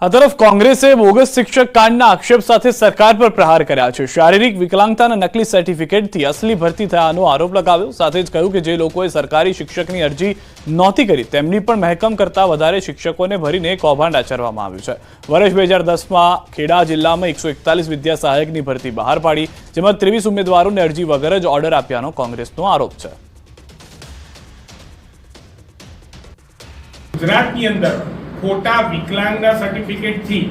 આ તરફ કોંગ્રેસે બોગસ શિક્ષક કાંડના આક્ષેપ સાથે સરકાર પર પ્રહાર કર્યા છે. શારીરિક વિકલાંગતા નકલી સર્ટિફિકેટથી અસલી ભરતી થયાનો આરોપ લગાવ્યો. સાથે જ કહ્યું કે જે લોકોએ સરકારી શિક્ષકની અરજી નહોતી કરી, તેમની પણ મહેકમ કરતા વધારે શિક્ષકોને ભરીને કૌભાંડ આચરવામાં આવ્યું છે. વર્ષ બે હજાર દસમાં ખેડા જિલ્લામાં એકસો એકતાલીસ વિદ્યા સહાયકની ભરતી બહાર પાડી, જેમાં ત્રેવીસ ઉમેદવારોને અરજી વગર જ ઓર્ડર આપ્યાનો કોંગ્રેસનો આરોપ છે. ગુજરાતની અંદર ખોટા વિકલાંગના સર્ટિફિકેટથી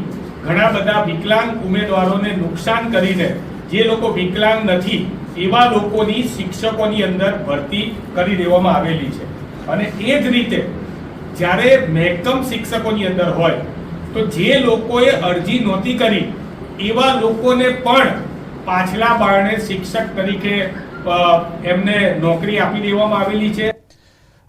ઘણા બધા વિકલાંગ ઉમેદવારોને નુકસાન કરીને જે લોકો વિકલાંગ નથી, એવા લોકોની શિક્ષકોની અંદર ભરતી કરી દેવામાં આવેલી છે. અને એ જ રીતે જ્યારે મહેકમ શિક્ષકોની અંદર હોય, તો જે લોકોએ અરજી નહોતી કરી, એવા લોકોને પણ પાછલા બારણે શિક્ષક તરીકે એમને નોકરી આપી દેવામાં આવેલી છે.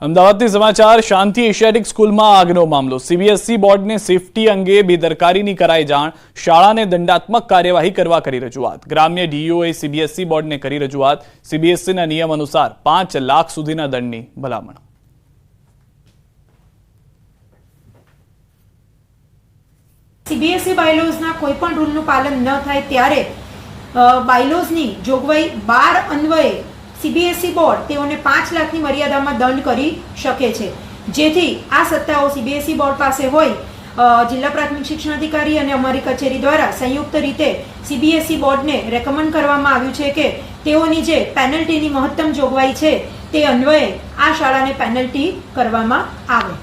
અમદાવાદથી સમાચાર, શાંતિ એશિયાટિક સ્કૂલમાં આગનો મામલો. સીબીએસઈ બોર્ડને સેફટી અંગે બેદરકારીની કરાઈ જાણ. શાળાને દંડાત્મક કાર્યવાહી કરવા કરી રજૂઆત. ગ્રામ્ય ડીઈઓએ સીબીએસઈ બોર્ડને કરી રજૂઆત. સીબીએસઈના નિયમ અનુસાર પાંચ લાખ સુધીના દંડની ભલામણ. સીબીએસઈ બાયલોઝના કોઈ પણ રૂલનું પાલન ન થાય ત્યારે બાયલોઝની જોગવાઈ બાર અન્વયે સીબીએસઈ બોર્ડ તેઓને પાંચ લાખની મર્યાદામાં દંડ કરી શકે છે. જેથી આ સત્તાઓ સીબીએસઈ બોર્ડ પાસે હોય જિલ્લા પ્રાથમિક શિક્ષણ અધિકારી અને અમારી કચેરી દ્વારા સંયુક્ત રીતે સીબીએસઈ બોર્ડને રેકમેન્ડ કરવામાં આવ્યું છે કે તેઓની જે પેનલ્ટીની મહત્તમ જોગવાઈ છે તે અન્વયે આ શાળાને પેનલ્ટી કરવામાં આવે.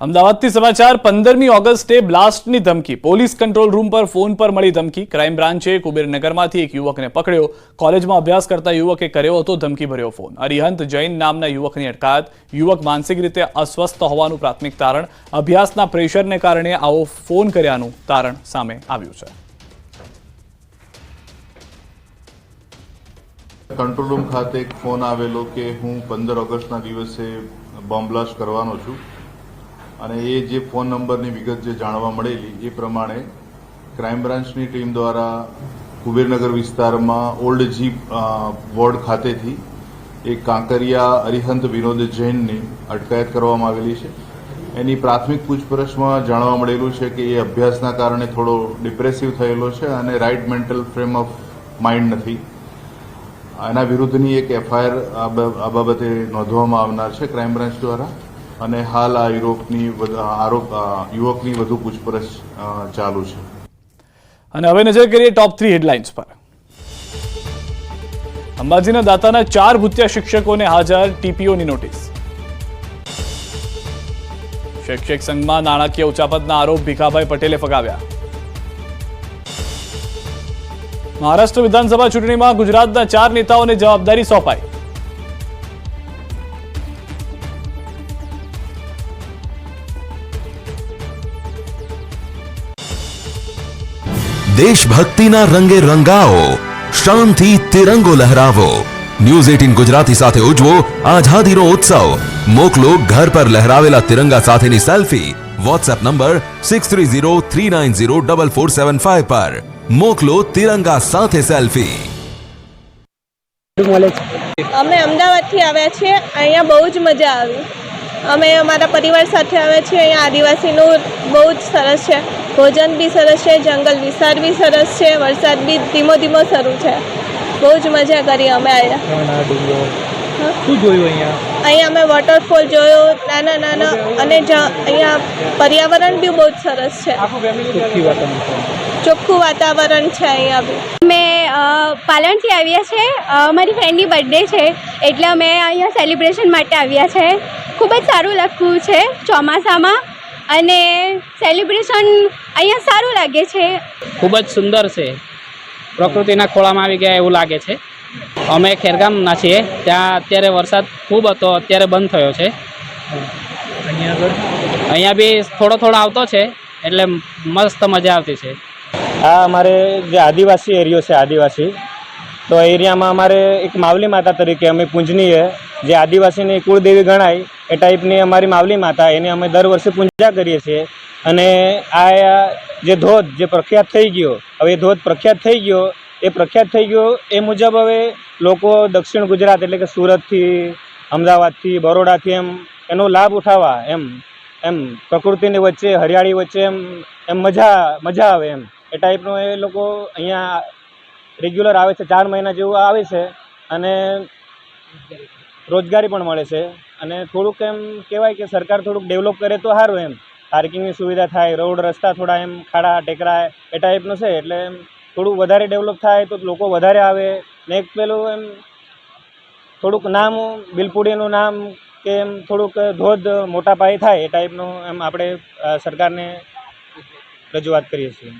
અમદાવાદથી સમાચાર, પંદરમી ઓગસ્ટે બ્લાસ્ટની ધમકી. પોલીસ કંટ્રોલ રૂમ પર ફોન પર મળી ધમકી. ક્રાઇમ બ્રાન્ચે કુબેરનગરમાંથી એક યુવકને પકડ્યો. કોલેજમાં અભ્યાસ કરતા યુવકે કર્યો હતો ધમકી ભર્યો ફોન. અરિહંત જૈન નામના યુવકની અટકાયત. યુવક માનસિક રીતે અસ્વસ્થ હોવાનું પ્રાથમિક તારણ. અભ્યાસના પ્રેશરને કારણે આવો ફોન કર્યાનું તારણ સામે આવ્યું છે. કંટ્રોલ રૂમ ખાતે એક ફોન આવેલો કે હું પંદર ઓગસ્ટના દિવસે બોમ્બ બ્લાસ્ટ કરવાનો છું. અને એ જે ફોન નંબરની વિગત જે જાણવા મળેલી, એ પ્રમાણે ક્રાઇમ બ્રાન્ચની ટીમ દ્વારા કુબેરનગર વિસ્તારમાં ઓલ્ડ જીપ વોર્ડ ખાતેથી એક કાંકરિયા અરિહંત વિનોદ જૈનની અટકાયત કરવામાં આવેલી છે. એની પ્રાથમિક પૂછપરછમાં જાણવા મળેલું છે કે એ અભ્યાસના કારણે થોડો ડિપ્રેસિવ થયેલો છે અને right mental frame of mind નથી. એના વિરુદ્ધની એક એફઆઈઆર આ બાબતે નોંધવામાં આવનાર છે ક્રાઇમ બ્રાન્ચ દ્વારા. અને હાલ આ યુરોપની આરોપ યુવકની વધુ પૂછપરછ ચાલુ છે. અને હવે નજર કરીએ ટોપ થ્રી હેડલાઇન્સ પર. અંબાજીના દાતાના ચાર ભૂત્યા શિક્ષકોને હાજર ટીપીઓની નોટિસ શિક્ષક સંઘમાં નાણાકીય ઉચાપતના આરોપ ભીખાભાઈ પટેલે ફગાવ્યા. મહારાષ્ટ્ર વિધાનસભા ચૂંટણીમાં ગુજરાતના ચાર નેતાઓને જવાબદારી સોંપાઈ. દેશભક્તિના રંગે રંગાવો શાનથી તિરંગો લહેરાવો ન્યૂઝ એટીન ગુજરાતી સાથે ઉજવો આઝાદીનો ઉત્સવ મોકલો ઘર પર લહેરાવેલા તિરંગા સાથેની selfie WhatsApp number six three zero three nine zero double four seven five પર મોકલો તિરંગા સાથે સેલ્ફી અમે અમદાવાદથી આવ્યા છીએ અહીંયા બહુ જ મજા આવી અમે અમારા પરિવાર સાથે આવ્યા છીએ અહીંયા આદિવાસીનું બહુ જ સરસ છે. ભોજન બી સરસ છે જંગલ વિસ્તાર બી સરસ છે વરસાદ બી ધીમો ધીમો શરૂ છે. બહુ જ મજા કરી અમે અહીંયા શું જોયું અહીંયા? અહીંયા અમે વોટરફોલ જોયો નાના નાના અને જ અહીંયા પર્યાવરણ બી બહુ જ સરસ છે. ચોખ્ખું વાતાવરણ છે. અહીંયા બી. પાલણથી પાલનથી આવ્યા છે. અમારી મારી ફ્રેન્ડની બર્થડે છે એટલે અમે અહીંયા સેલિબ્રેશન માટે આવ્યા છે. ખૂબ જ સારું લાગતું છે ચોમાસામાં અને સેલિબ્રેશન અહીંયા સારું લાગે છે. ખૂબ જ સુંદર છે. પ્રકૃતિના ખોળામાં આવી ગયા એવું લાગે છે. અમે ખેરગામના છીએ ત્યાં અત્યારે વરસાદ ખૂબ હતો અત્યારે બંધ થયો છે. અહીંયા બી થોડો થોડો આવતો છે એટલે મસ્ત મજા આવતી છે. આ અમારે જે આદિવાસી એરિયો છે આદિવાસી તો એ એરિયામાં અમારે એક માવલી માતા તરીકે અમે પૂંજનીએ જે આદિવાસીની કુળદેવી ગણાય એ ટાઈપની અમારી માવલી માતા, એને અમે દર વર્ષે પૂજા કરીએ છીએ. અને આ જે ધોધ જે પ્રખ્યાત થઈ ગયો, હવે એ ધોધ પ્રખ્યાત થઈ ગયો, એ પ્રખ્યાત થઈ ગયો એ મુજબ હવે લોકો દક્ષિણ ગુજરાત એટલે કે સુરતથી, અમદાવાદથી, બરોડાથી એમ એનો લાભ ઉઠાવવા, એમ એમ, પ્રકૃતિની વચ્ચે, હરિયાળી વચ્ચે એમ એમ મજા મજા આવે એમ. એ ટાઈપનું એ લોકો અહીંયા રેગ્યુલર આવે છે, ચાર મહિના જેવું આવે છે. અને રોજગારી પણ મળે છે. અને થોડુંક એમ કહેવાય કે સરકાર થોડુંક ડેવલપ કરે તો સારું એમ. પાર્કિંગની સુવિધા થાય, રોડ, રસ્તા થોડા એમ ખાડા ટેકરા એ ટાઈપનું છે. એટલે એમ થોડું વધારે ડેવલપ થાય તો લોકો વધારે આવે. ને એક પેલું એમ થોડુંક નામ બિલપુડીનું નામ કે એમ થોડુંક ધોધ મોટા પાયે થાય એ ટાઈપનું એમ આપણે સરકારને રજૂઆત કરીએ છીએ.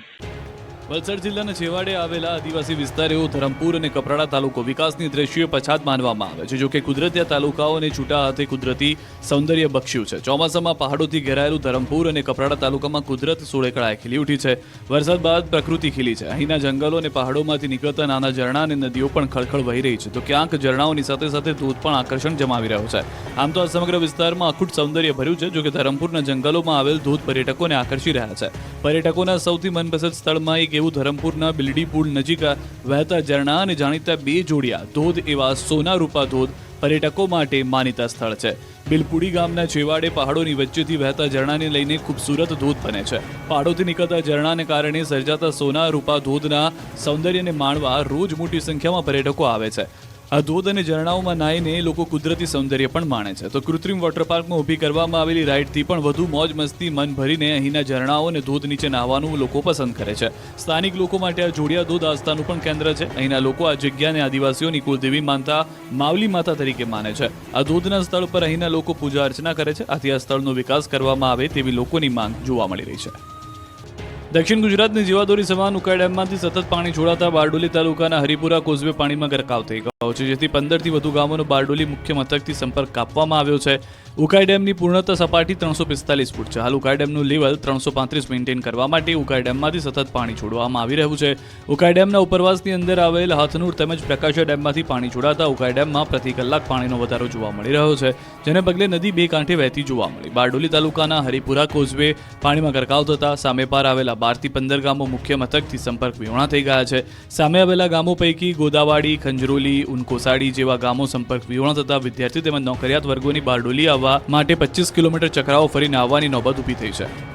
વલસાડ જિલ્લાના છેવાડે આવેલા આદિવાસી વિસ્તાર એવો ધરમપુર અને કપરાડા તાલુકો વિકાસની દ્રષ્ટિએ પછાત માનવામાં આવે છે જોકે કુદરતી આ તાલુકાઓને છૂટા હાથે કુદરતી સૌંદર્ય બક્ષ્યું છે. ચોમાસામાં પહાડોથી ઘેરાયેલું ધરમપુર અને કપરાડા તાલુકામાં કુદરત સોળેકળાએ ખીલી ઉઠી છે. વરસાદ બાદ પ્રકૃતિ ખીલી છે. અહીંના જંગલો અને પહાડોમાંથી નીકળતા નાના ઝરણા અને નદીઓ પણ ખળખળ વહી રહી છે. તો ક્યાંક ઝરણાઓની સાથે સાથે ધોધ પણ આકર્ષણ જમાવી રહ્યો છે. આમ તો આ સમગ્ર વિસ્તારમાં અખૂટ સૌંદર્ય ભર્યું છે જોકે ધરમપુરના જંગલોમાં આવેલ ધોધ પર્યટકોને આકર્ષી રહ્યા છે. પર્યટકોના સૌથી મનપસંદ સ્થળમાં એક એવું ધરમપુરના બિલડીપુલ નજીક વહેતા ઝરણા અને જાણીતા બે જોડિયા, ધોધ એવા સોના રૂપા ધોધ પર્યટકો માટે માનીતા સ્થળ છે. બિલપુડી ગામના છેવાડે પહાડોની વચ્ચેથી વહેતા ઝરણાને લઈને ખૂબસૂરત ધોધ બને છે. પહાડોથી નીકળતા ઝરણાને કારણે સર્જાતા સોના રૂપા ધોધના સૌંદર્યને માણવા રોજ મોટી સંખ્યામાં પર્યટકો આવે છે. આ ધોધ અને ઝરણાઓમાં નાહીને લોકો કુદરતી સૌંદર્ય પણ માણે છે. તો કૃત્રિમ વોટર પાર્કમાં ઊભી કરવામાં આવેલી રાઇડથી પણ વધુ મોજ મસ્તી, મન ભરીને અહીંના ઝરણાઓ અને ધોધ નીચે નાહવાનું લોકો પસંદ કરે છે. સ્થાનિક લોકો માટે આ જોડિયા ધોધ આસ્થાનું પણ કેન્દ્ર છે. અહીંના લોકો આ જગ્યાને આદિવાસીઓની કુલદેવી માનતા માવલી માતા તરીકે માને છે. આ ધોધના સ્થળ પર અહીંના લોકો પૂજા અર્ચના કરે છે. આથી આ સ્થળનો વિકાસ કરવામાં આવે તેવી લોકોની માંગ જોવા મળી રહી છે. દક્ષિણ ગુજરાતની જીવાદોરી સમાન ઉકાઈ ડેમમાંથી સતત પાણી છોડાતા બારડોલી તાલુકાના હરિપુરા, કોઝવે પાણીમાં ગરકાવ થઈ ગયો છે, જેથી પંદરથી વધુ ગામોનો બારડોલી મુખ્ય મથકથી સંપર્ક કાપવામાં આવ્યો છે. ઉકાઈ ડેમની પૂર્ણતા સપાટી ત્રણસો પિસ્તાલીસ ફૂટ છે. હાલ ઉકાઈ ડેમનું લેવલ ત્રણસો પાંત્રીસ મેન્ટેન કરવા માટે ઉકાઈ ડેમમાંથી સતત પાણી છોડવામાં આવી રહ્યું છે. ઉકાઈ ડેમના ઉપરવાસની અંદર આવેલ હાથનૂર તેમજ પ્રકાશા ડેમમાંથી પાણી છોડાતા ઉકાઈ ડેમમાં પ્રતિ કલાક પાણીનો વધારો જોવા મળી રહ્યો છે, જેને પગલે નદી બે કાંઠે વહેતી જોવા મળી. બારડોલી તાલુકાના હરિપુરા કોઝવે પાણીમાં ગરકાવ થતા સામે પાર આવેલા બારથી પંદર ગામો મુખ્ય મથકથી સંપર્ક વિહોણા થઈ ગયા છે. સામે આવેલા ગામો પૈકી ગોદાવાડી, ખંજરોલી, ઉનકોસાડી જેવા ગામો સંપર્ક વિહોણા થતા વિદ્યાર્થી તેમજ નોકરિયાત વર્ગોની બારડોલી આવવા માટે પચીસ કિલોમીટર ચક્રાઓ ફરીને આવવાની નોબત ઊભી થઈ છે.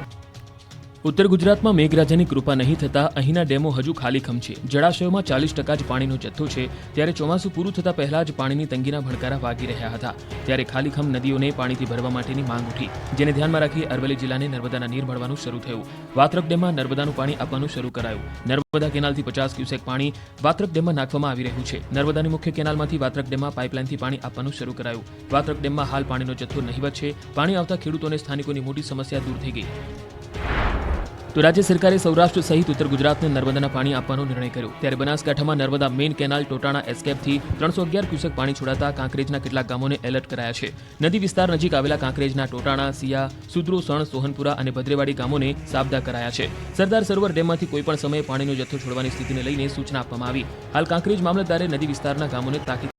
ઉત્તર ગુજરાતમાં મેઘરાજાની કૃપા નહીં થતા અહીંના ડેમો હજુ ખાલીખમ છે. જળાશયોમાં ચાલીસ ટકા જ પાણીનો જથ્થો છે. ત્યારે ચોમાસું પૂરું થતા પહેલા જ પાણીની તંગીના ભણકારા વાગી રહ્યા હતા. ત્યારે ખાલીખમ નદીઓને પાણીથી ભરવા માટેની માંગ ઉઠી. જેને ધ્યાનમાં રાખી અરવલ્લી જિલ્લાને નર્મદાના નીર ભરવાનું શરૂ થયું. વાત્રક ડેમમાં નર્મદાનું પાણી આપવાનું શરૂ કરાયું. નર્મદા કેનાલથી પચાસ ક્યુસેક પાણી વાત્રક ડેમમાં નાખવામાં આવી રહ્યું છે. નર્મદાની મુખ્ય કેનાલમાંથી વાત્રક ડેમમાં પાઇપલાઇનથી પાણી આપવાનું શરૂ કરાયું. વાત્રક ડેમમાં હાલ પાણીનો જથ્થો નહીવત છે. પાણી આવતા ખેડૂતોને સ્થાનિકોની મોટી સમસ્યા દૂર થઈ ગઈ. તો રાજ્ય સરકારે સૌરાષ્ટ્ર સહિત ઉત્તર ગુજરાતને નર્મદાના પાણી આપવાનો નિર્ણય કર્યો. ત્યારે બનાસકાંઠામાં નર્મદા મેઇન કેનાલ, ટોટાણા એસ્કેપથી ત્રણસો અગિયાર ક્યુસેક પાણી છોડાતા કાંકરેજના કેટલાક ગામોને એલર્ટ કરાયા છે. નદી વિસ્તાર નજીક આવેલા કાંકરેજના ટોટાણા, સિયા સુદ્રો સણ, સોહનપુરા અને ભદ્રેવાડી ગામોને સાબદા કરાયા છે. સરદાર સરોવર ડેમમાંથી કોઈપણ સમયે પાણીનો જથ્થો છોડવાની સ્થિતિને લઈને સૂચના આપવામાં આવી. હાલ કાંકરેજ મામલતદારે નદી વિસ્તારના ગામોને તાકીદ